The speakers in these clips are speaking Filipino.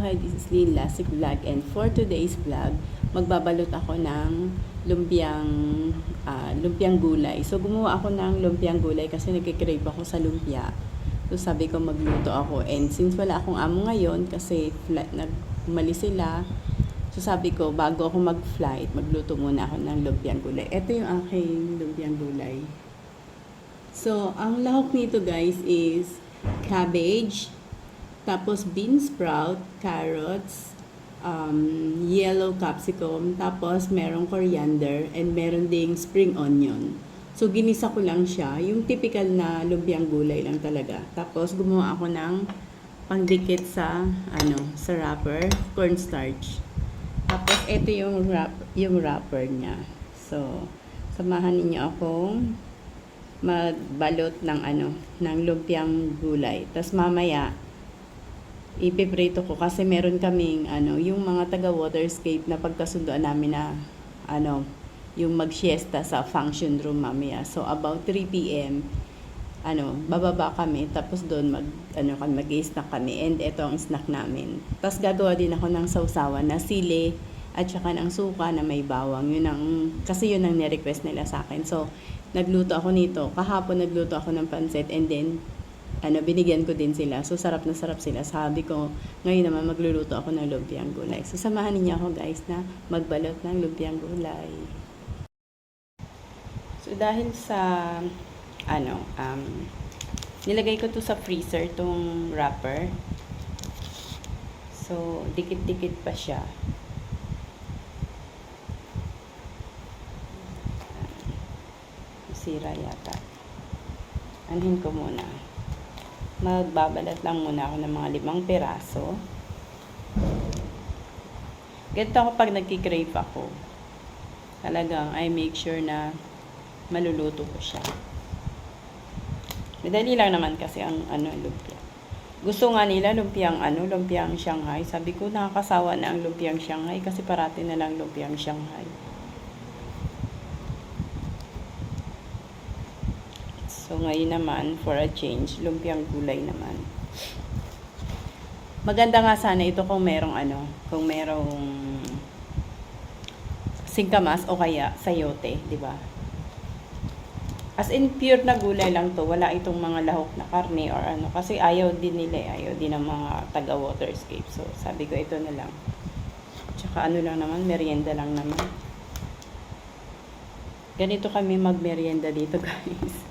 Hi. This is Lynn Lasik Vlog and for today's vlog, magbabalot ako ng lumpiang ah, lumpiang gulay. So gumawa ako ng lumpiang gulay kasi nagkikrave ako sa lumpia. So sabi ko magluto ako and since wala akong amo ngayon kasi flight nagmali sila, so sabi ko bago ako mag-flight, magluto muna ako ng lumpiang gulay. Ito yung aking lumpiang gulay. So, ang lahok nito guys is cabbage, tapos bean sprout, carrots, um, yellow capsicum, tapos merong coriander, and meron ding spring onion. So, ginisa ko lang siya. Yung typical na lumpiang gulay lang talaga. Tapos, gumawa ako ng pangdikit sa, ano, sa wrapper, cornstarch. Tapos, ito yung, wrap, yung wrapper niya. So, samahan ninyo akong magbalot ng ano, ng lumpiang gulay. Tapos mamaya, ipiprito ko kasi meron kaming ano, yung mga taga waterscape na pagkasunduan namin na ano, yung mag-siesta sa function room mamaya. So about 3 p.m. ano, bababa kami tapos doon mag ano kami mag-snack kami and ito ang snack namin. Tapos gagawa din ako ng sausawan na sili at saka ng suka na may bawang. Yun ang kasi yun ang ni-request nila sa akin. So nagluto ako nito. Kahapon nagluto ako ng pancit and then ano, binigyan ko din sila. So, sarap na sarap sila. Sabi ko, ngayon naman magluluto ako ng lumpiang gulay. So, samahan niyo ako guys na magbalot ng lumpiang gulay. So, dahil sa, ano, um, nilagay ko to sa freezer, tong wrapper. So, dikit-dikit pa siya. Sira yata. Anhin ko muna. Magbabalat lang muna ako ng mga limang piraso. Ganito ako pag nagkikrave ako. Talagang I make sure na maluluto ko siya. Madali lang naman kasi ang ano, lumpia. Gusto nga nila lumpiang ano, lumpiang Shanghai. Sabi ko nakakasawa na ang lumpiang Shanghai kasi parati na lang lumpiang Shanghai. So ngayon naman, for a change, lumpiang gulay naman. Maganda nga sana ito kung merong ano, kung merong singkamas o kaya sayote, di ba? As in, pure na gulay lang to. Wala itong mga lahok na karne or ano. Kasi ayaw din nila eh. Ayaw din ng mga taga-waterscape. So, sabi ko, ito na lang. Tsaka ano lang naman, merienda lang naman. Ganito kami mag-merienda dito, guys.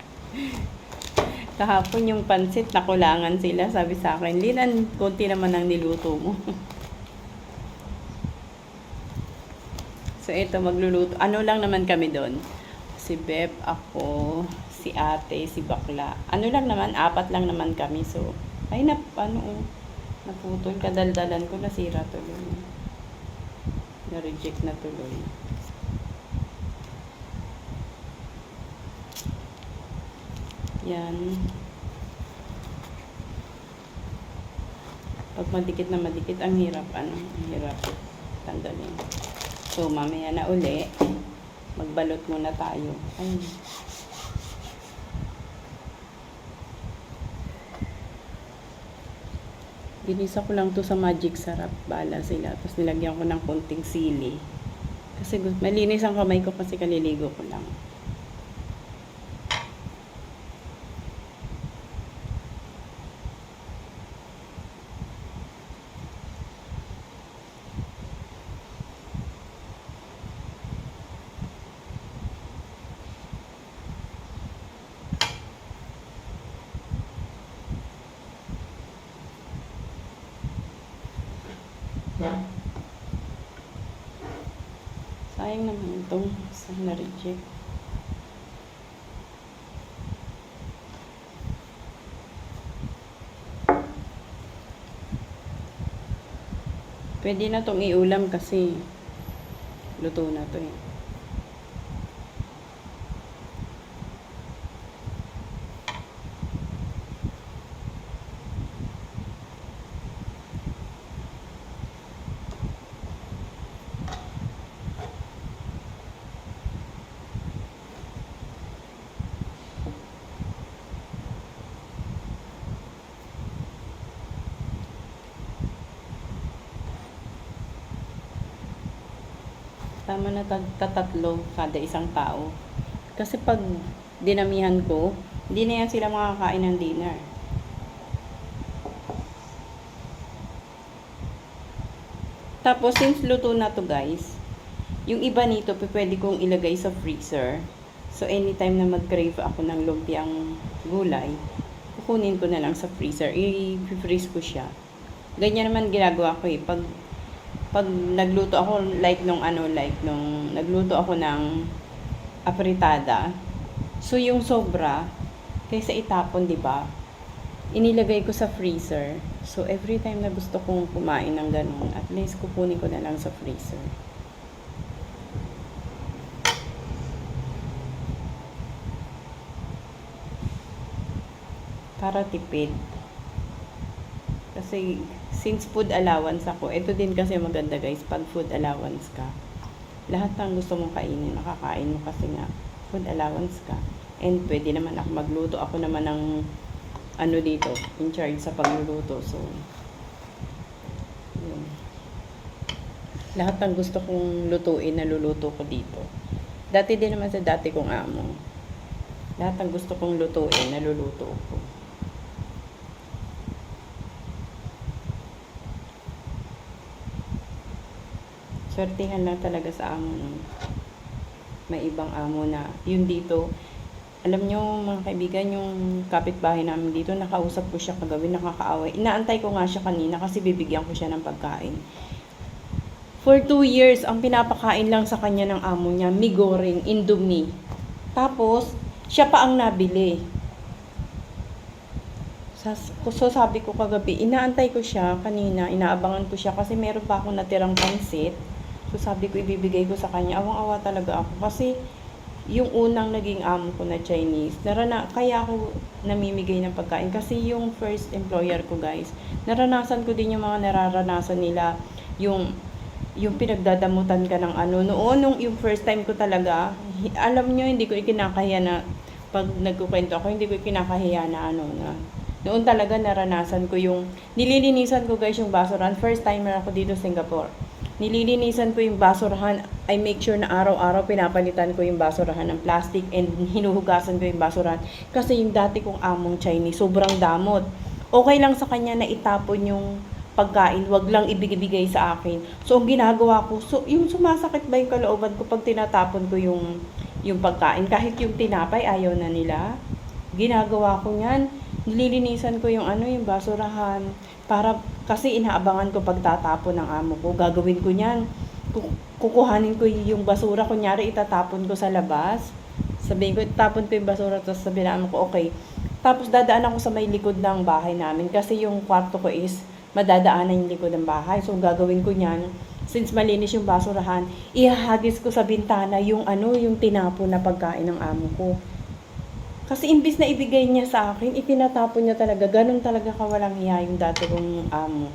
Kahapon yung pansit, nakulangan sila. Sabi sa akin, Linan, konti naman ang niluto mo. so, ito, magluluto. Ano lang naman kami doon? Si Beb, ako, si ate, si Bakla. Ano lang naman, apat lang naman kami. So, ay, na, ano, oh, naputol. Kadaldalan ko, nasira tuloy. Na-reject na tuloy. Yan. Pag madikit na madikit, ang hirap, ano, ang hirap tanggalin. So, mamaya na uli, magbalot muna tayo. Ayun. Ginisa ko lang to sa magic sarap. Bala sila. Tapos nilagyan ko ng konting sili. Kasi malinis ang kamay ko kasi kaliligo ko lang. Sayang naman itong sa na-reject. Pwede na itong iulam kasi luto na to eh. Tama na tag tatatlo kada isang tao. Kasi pag dinamihan ko, hindi na yan sila makakain ng dinner. Tapos, since luto na to guys, yung iba nito, pwede kong ilagay sa freezer. So, anytime na mag-crave ako ng lumpiang gulay, kukunin ko na lang sa freezer. I-freeze ko siya. Ganyan naman ginagawa ko eh. Pag, pag nagluto ako, like nung ano, like nung nagluto ako ng apritada, so yung sobra, kaysa itapon, di ba? Inilagay ko sa freezer. So, every time na gusto kong kumain ng ganun, at least kukunin ko na lang sa freezer. Para tipid. Kasi, since food allowance ako, ito din kasi maganda guys, pag food allowance ka, lahat ng gusto mong kainin, makakain mo kasi nga, food allowance ka. And pwede naman ako magluto. Ako naman ang ano dito, in charge sa pagluluto. So, yun. Lahat ng gusto kong lutuin, naluluto ko dito. Dati din naman sa dati kong amo. Lahat ng gusto kong lutuin, naluluto ko. Swertihan lang talaga sa amo nun. May ibang amo na, yun dito, alam nyo mga kaibigan, yung kapitbahay namin dito, nakausap ko siya kagabi, nakakaaway. Inaantay ko nga siya kanina kasi bibigyan ko siya ng pagkain. For two years, ang pinapakain lang sa kanya ng amo niya, migoring, indomie. Tapos, siya pa ang nabili. So sabi ko kagabi, inaantay ko siya kanina, inaabangan ko siya kasi meron pa akong natirang pansit. So sabi ko, ibibigay ko sa kanya. Awang-awa talaga ako kasi yung unang naging amo ko na Chinese, narana, kaya ako namimigay ng pagkain. Kasi yung first employer ko guys, naranasan ko din yung mga nararanasan nila, yung yung pinagdadamutan ka ng ano. Noon, nung yung first time ko talaga, alam nyo, hindi ko ikinakahiya na, pag nagkukwento ako, hindi ko ikinakahiya na ano, na, noon talaga naranasan ko yung, nililinisan ko guys yung basurahan. First timer ako dito Singapore. Nililinisan ko yung basurahan. I make sure na araw-araw pinapalitan ko yung basurahan ng plastic and hinuhugasan ko yung basurahan. Kasi yung dati kong among Chinese, sobrang damot. Okay lang sa kanya na itapon yung pagkain, wag lang ibigay sa akin. So, ang ginagawa ko, so, yung sumasakit ba yung kalooban ko pag tinatapon ko yung, yung pagkain, kahit yung tinapay, ayaw na nila. Ginagawa ko yan. Nililinisan ko yung ano, yung basurahan. Para, kasi inaabangan ko pagtatapon ng amo ko. Gagawin ko yan. Ku- Kukuhanin ko yung basura. Kunyari, itatapon ko sa labas. Sabihin ko, itapon ko yung basura. Tapos sabihin ng amo ko, okay. Tapos dadaan ako sa may likod ng bahay namin. Kasi yung kwarto ko is madadaanan yung likod ng bahay. So, gagawin ko niyan, since malinis yung basurahan, ihahagis ko sa bintana yung ano, yung tinapon na pagkain ng amo ko. Kasi imbis na ibigay niya sa akin, itinatapon niya talaga. Ganun talaga kawalang hiya yung dati kong amo.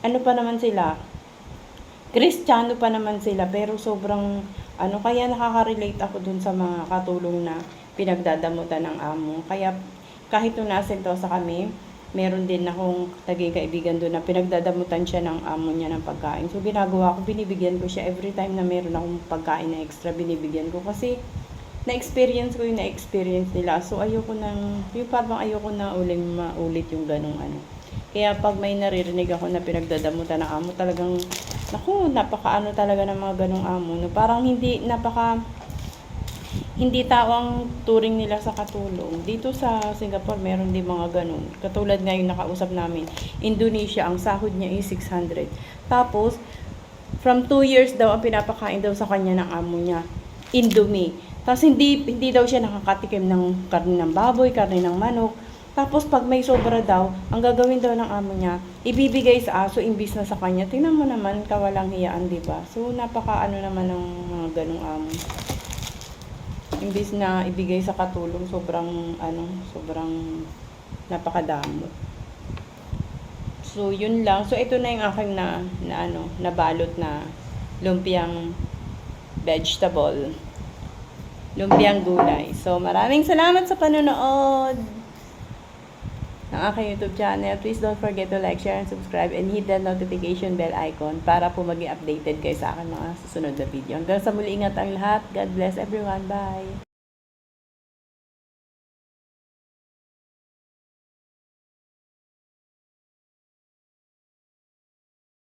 Ano pa naman sila? Kristiyano pa naman sila, pero sobrang, ano, kaya nakaka-relate ako dun sa mga katulong na pinagdadamutan ng amo. Kaya, kahit nung nasa sa kami, meron din akong naging kaibigan doon na pinagdadamutan siya ng amo niya ng pagkain. So, ginagawa ko, binibigyan ko siya every time na meron akong pagkain na extra, binibigyan ko. Kasi, na-experience ko yung na-experience nila. So, ayoko nang, yung parang ayoko na uling maulit yung ganong ano. Kaya pag may naririnig ako na pinagdadamutan ng amo, talagang, naku, napaka-ano talaga ng mga ganong amo. No? Parang hindi, napaka, hindi tao ang turing nila sa katulong. Dito sa Singapore, meron din mga ganun. Katulad ngayon nakausap namin, Indonesia, ang sahod niya is 600. Tapos, from 2 years daw ang pinapakain daw sa kanya ng amo niya, Indomie. Tapos hindi, hindi daw siya nakakatikim ng karne ng baboy, karne ng manok. Tapos pag may sobra daw, ang gagawin daw ng amo niya, ibibigay sa aso imbis na sa kanya. Tingnan mo naman, kawalang hiyaan, di ba? So, napaka ano naman ng mga ganong amo. Imbis na ibigay sa katulong, sobrang, ano, sobrang napakadamo. So, yun lang. So, ito na yung aking na, na ano, nabalot na lumpiang vegetable. Lumpiang gulay. So, maraming salamat sa panonood. ng aking YouTube channel. Please don't forget to like, share, and subscribe and hit the notification bell icon para po maging updated kayo sa akin mga susunod na video. Hanggang sa muli ingat ang lahat. God bless everyone. Bye!